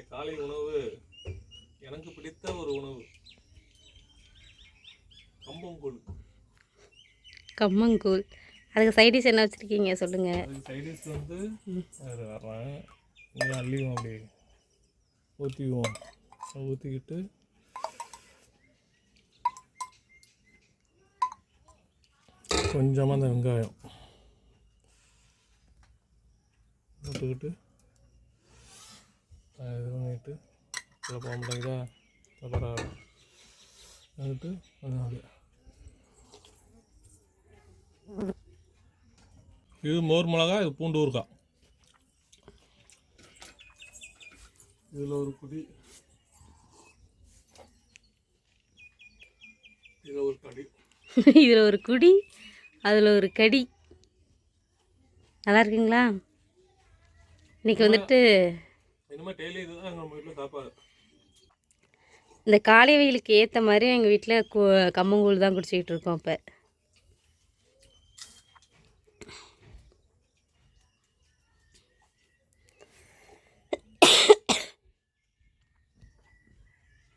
காலை உணவு. எனக்கு பிடித்த ஒரு உணவு. கம்பங்கூழ். கம்மங்கூழ். அதுக்கு சைடிஷ் என்ன வச்சுருக்கீங்க சொல்லுங்கள் சைடிஷ் வந்து வர்றேன் அள்ளிவோம் அப்படி ஊற்றிக்குவோம் ஊற்றிக்கிட்டு கொஞ்சமாக அந்த வெங்காயம். போட்டுக்கிட்டு அது பண்ணிட்டு இதில் போக மாட்டேங்குதா அப்புறம் கொஞ்சம் அப்படியே இது மோர் மிளகா இது பூண்டு ஊறுகாய். இதில் ஒரு குடி இதில் ஒரு கடி. இதில் ஒரு குடி அதில் ஒரு கடி. நல்லா இருக்குங்களா? இன்னைக்கு வந்துட்டு இனிமேல் டெய்லி இதுதான் நம்ம வீட்டில் சாப்பாடு. இந்த காலை வெயிலுக்கு ஏற்ற மாதிரி எங்கள் வீட்டில் கு கம்மங்கூழ் தான் குடிச்சிக்கிட்டு இருக்கோம் இப்போ.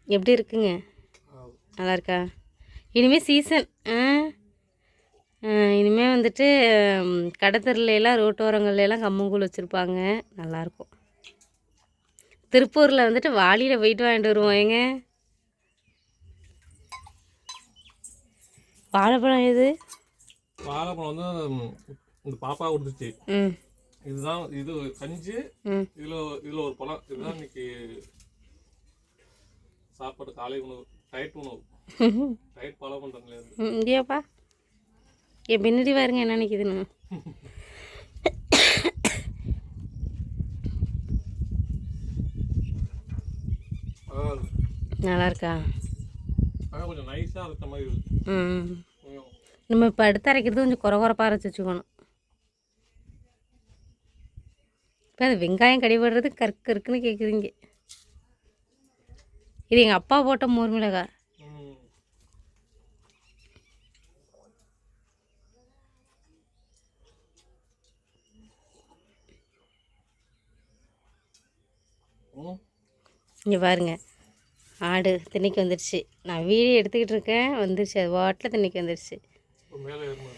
எப்படி இருக்குங்க? நல்லா இருக்கா? இனிமேல் சீசன் இனிமேல் வந்துட்டு ம், கடத்தெருல எல்லாம் ரோட்டோரங்கள்ல எல்லாம் கம்மங்கூழ் வச்சுருப்பாங்க. நல்லாயிருக்கும் திருப்பூரில் வந்துட்டு வாளியில் போயிட்டு வாங்கிட்டு வருவோம் ஏங்க? வாழைப்பழம் எது? வாழைப்பழம் வந்து இந்த பாப்பா கொடுத்துச்சு. இதுதான் இது கஞ்சி இதில் இதில் ஒரு பழம். இதுதான் இன்னைக்கு சாப்பாடு காலை உணவு டயட் உணவு. டயட் ஃபாலோ பண்ணுறதுலேருந்து ம், இங்கேயாப்பா. என் பின்னாடி பாருங்க என்ன நினைக்குதுன்னு நல்லா இருக்கா கொஞ்சம் நைஸாக மாதிரி ம். நம்ம இப்போ அடுத்து அரைக்கிறது கொஞ்சம் குறை குறைப்பாக அரைச்சி வச்சுக்கணும். இப்போ அது வெங்காயம் கடிபடுறது கருக்கு இருக்குன்னு கேட்குதுங்க இது எங்கள் அப்பா போட்ட மோர் மிளகாய் ம். ம். இங்கே பாருங்க. ஆடு திண்ணைக்கு வந்துடுச்சு. நான் வீடியோ எடுத்துக்கிட்டு இருக்கேன். வந்துருச்சு அது வாட்டில் திண்ணைக்கு வந்துடுச்சு. இப்போ மேலே ஏறுமா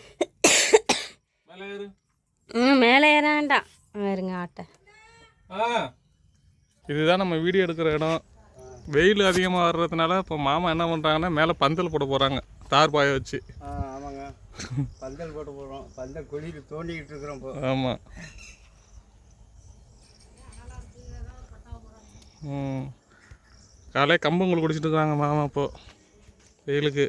மேலே. ஏறு. ம் மேலே ஏறாண்டாம் பாருங்க ஆட்டை. இதுதான் நம்ம வீடியோ எடுக்கிற இடம். வெயில் அதிகமாக வர்றதுனால இப்போ மாமா என்ன பண்ணுறாங்கன்னா மேலே பந்தல் போட போகிறாங்க தார் பாய வச்சு. ஆமாங்க. பந்தல் போட்டு போகிறோம் பந்தல் குழியில் தோண்டிக்கிட்டு இருக்கிறோம் இப்போ. ஆமாம் ம். காலையில் கம்பங்கள் குடிச்சிட்டு இருக்காங்க மாமா இப்போ. வெயிலுக்கு.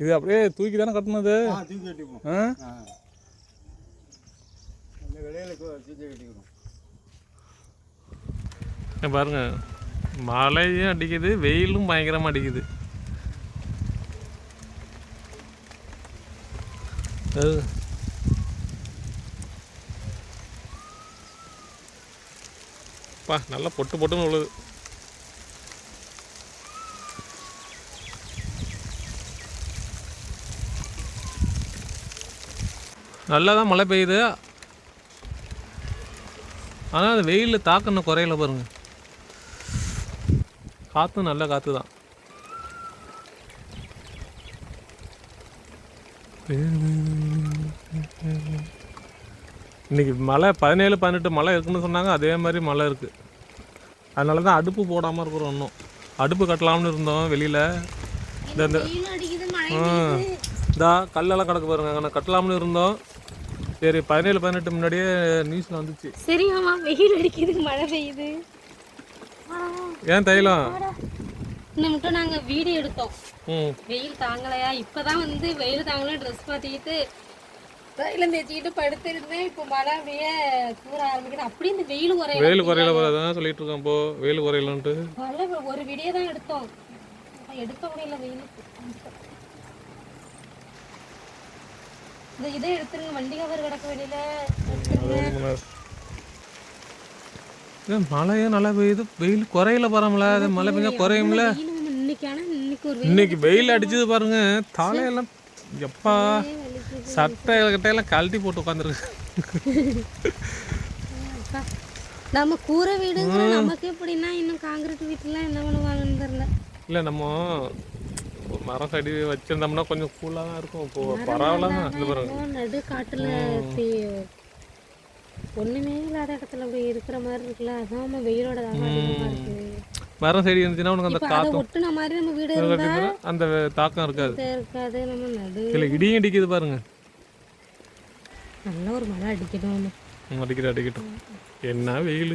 இது அப்படியே தூக்கி தானே கட்டினது பாருங்க. மழையும் அடிக்குது வெயிலும் பயங்கரமாக அடிக்குது. அது பா நல்லா பொட்டு பொட்டுன்னு உள்ளது நல்லா தான் மழை பெய்யுது. ஆனால் அது வெயிலில் தாக்கம் குறையில பாருங்கள் பாருங்க. காற்றும் நல்ல காற்று தான். இன்னைக்கு மழை பதினேழு பதினெட்டு மழை இருக்குன்னு சொன்னாங்க. அதே மாதிரி மழை இருக்குது அதனால தான் அடுப்பு போடாமல் இருக்கிறோம் இன்னும். அடுப்பு கட்டலாம்னு இருந்தோம் வெளியில். இந்த இந்த இதா கல்லெல்லாம் கிடக்கு பாருங்க. அங்கே கட்டலாம்னு இருந்தோம். சரி பதினேழு பதினெட்டு முன்னாடியே நியூஸில் வந்துச்சு. சரி மாமா வெயில் அடிக்குது மழை பெய்யுது. ஏன் தைலம்? மட்டும் நாங்கள் வீடியோ எடுத்தோம். ம். வெயில் தாங்கலையா? இப்பதான் வந்து வெயில் தாங்கல ட்ரெஸ் மாட்டிக்கிட்டு தைலம் தேய்ச்சிக்கிட்டு படுத்திருந்தேன் இப்போ மழை அப்படியே தூர ஆரம்பிக்குது. அப்படியே இந்த வெயில் குறைய வெயில் குறையில போகிறதான் சொல்லிட்டு இருக்கேன் இப்போ வெயில் குறையலன்ட்டு. மழை ஒரு வீடியோ தான் எடுத்தோம். எடுக்க முடியல வெயிலுக்கு இந்த இதை எடுத்துருங்க வண்டி கவர் கிடக்க வெளியில மழையும் நல்லா பெய்யுது. வெயில் குறையில அது மழை பெஞ்சா குறையும்ல. வெயில் வெயில் இன்னைக்கு வெயில் அடிச்சது பாருங்க தலையெல்லாம் எப்பா? சட்டை கிட்டையெல்லாம் கழட்டி போட்டு உட்காந்துருக்கு. நம்ம கூரை வீடுங்கிற நமக்கு எப்படின்னா இன்னும் காங்கிரீட் வீட்டுலாம் என்ன பண்ணுவாங்கன்னு தெரியல. இல்லை நம்ம மரம் செடி வச்சிருந்தோம்னா கொஞ்சம் கூலாக தான் இருக்கும். இப்போ பரவாயில்ல தான். இந்த பாருங்க. நடு காட்டுல ஒண்ணுமே இல்லாத இடத்துல அப்படி இருக்கிற மாதிரி இருக்குல்ல. அதான் நம்ம வெயிலோட தாக்கம் அதிகமா இருக்கு. மரம் செடி இருந்துச்சுன்னா உனக்கு அந்த ஒட்டுன மாதிரி நம்ம வீடு இருந்தா அந்த தாக்கம் இருக்காது. இருக்காது நம்ம நடு. இல்லை இடியும் இடிக்குது பாருங்க. நல்ல ஒரு மழை அடிக்கணும் ம், அடிக்கிட்டு அடிக்கட்டும். என்ன வெயில்.